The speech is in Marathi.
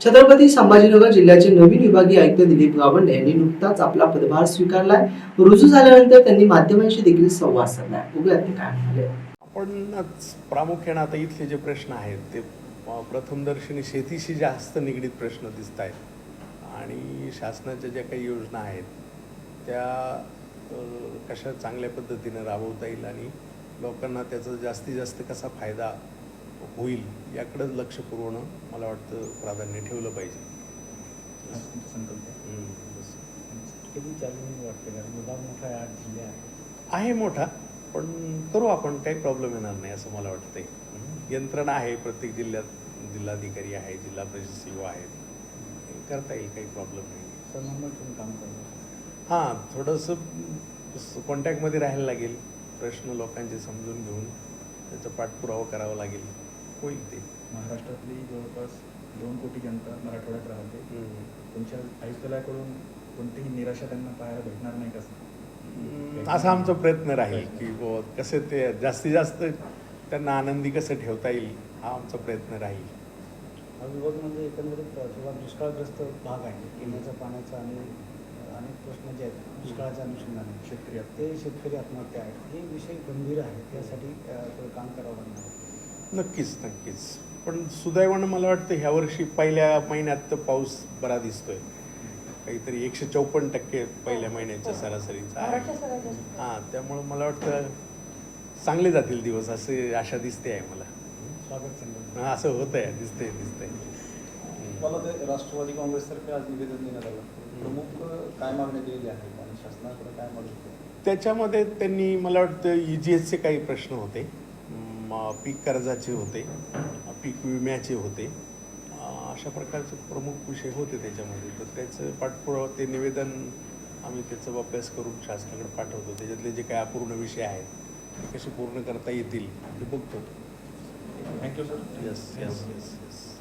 छत्रपती संभाजीनगर जिल्ह्याचे नवीन विभागीय आयुक्त दिलीप गावंडे यांनी नुकताच आपला पदभार स्वीकारलाय. रुजू झाल्यानंतर त्यांनी माध्यमांशी देखील संवाद साधलाय. बघूया ते काय म्हणाले. आपणच प्रामुख्याने आता इथले जे प्रश्न आहेत ते प्रथमदर्शनी शेतीशी जास्त निगडीत प्रश्न दिसत आहेत आणि शासनाच्या ज्या काही योजना आहेत त्या कशा चांगल्या पद्धतीनं राबवता येईल आणि लोकांना त्याचा जास्तीत जास्त कसा फायदा होईल याकडं लक्ष पुरवणं मला वाटतं प्राधान्य ठेवलं पाहिजे. आहे. मोठा आहे आठ जिल्हे आहेत. आहे मोठा पण करू आपण काही प्रॉब्लेम येणार नाही असं मला वाटतंय. यंत्रणा आहे प्रत्येक जिल्ह्यात. जिल्हाधिकारी आहे जिल्हा परिषद सीओ आहेत. हे करता येईल काही प्रॉब्लेम नाही. हां थोडंसं कॉन्टॅक्टमध्ये राहायला लागेल. प्रश्न लोकांचे समजून घेऊन त्याचा पाठपुरावा करावा लागेल. होईल ते महाराष्ट्रातली जवळपास दोन कोटी जनता मराठवाड्यात राहते. तुमच्या आयुक्तालयाकडून कोणतीही निराशा त्यांना पाहायला भेटणार नाही कसं? हं, असा आमचा प्रयत्न राहील की कसे ते जास्तीत जास्त त्यांना आनंदी कसं ठेवता येईल हा आमचा प्रयत्न राहील. हा विभाग म्हणजे एकंदरीत किंवा दुष्काळग्रस्त भाग आहे. पिण्याच्या पाण्याचा आणि अनेक प्रश्न जे आहेत दुष्काळाच्या अनुषंगाने. शेतकरी ते शेतकरी आत्महत्या आहेत. हे विषय गंभीर आहेत. त्यासाठी थोडं काम करावं लागणार आहे. नक्कीच नक्कीच. पण सुदैवानं मला वाटतं ह्या वर्षी पहिल्या महिन्यात तर पाऊस बरा दिसतोय. काहीतरी एकशे चौपन्न टक्के पहिल्या महिन्याच्या सरासरीचा आहे. हां त्यामुळं मला वाटतं चांगले जातील दिवस असे आशा दिसते आहे मला. स्वागत हां असं होत आहे दिसतंय दिसतंय. मला ते राष्ट्रवादी काँग्रेसतर्फे आज निवेदन देण्यात आलं. प्रमुख काय मागणी दिलेली आहे आणि शासनाकडे काय होते त्याच्यामध्ये त्यांनी मला वाटतं ई जी एसचे काही प्रश्न होते. म, पीक कर्जाचे होते पीक विम्याचे होते. अशा प्रकारचे प्रमुख विषय होते त्याच्यामध्ये. तर त्याचं पाठपुरावा ते निवेदन आम्ही त्याचा अभ्यास करून शासनाकडे पाठवतो. त्याच्यातले जे काही अपूर्ण विषय आहेत ते कसे पूर्ण करता येतील ते बघतो. Thank you sir yes yes yes yes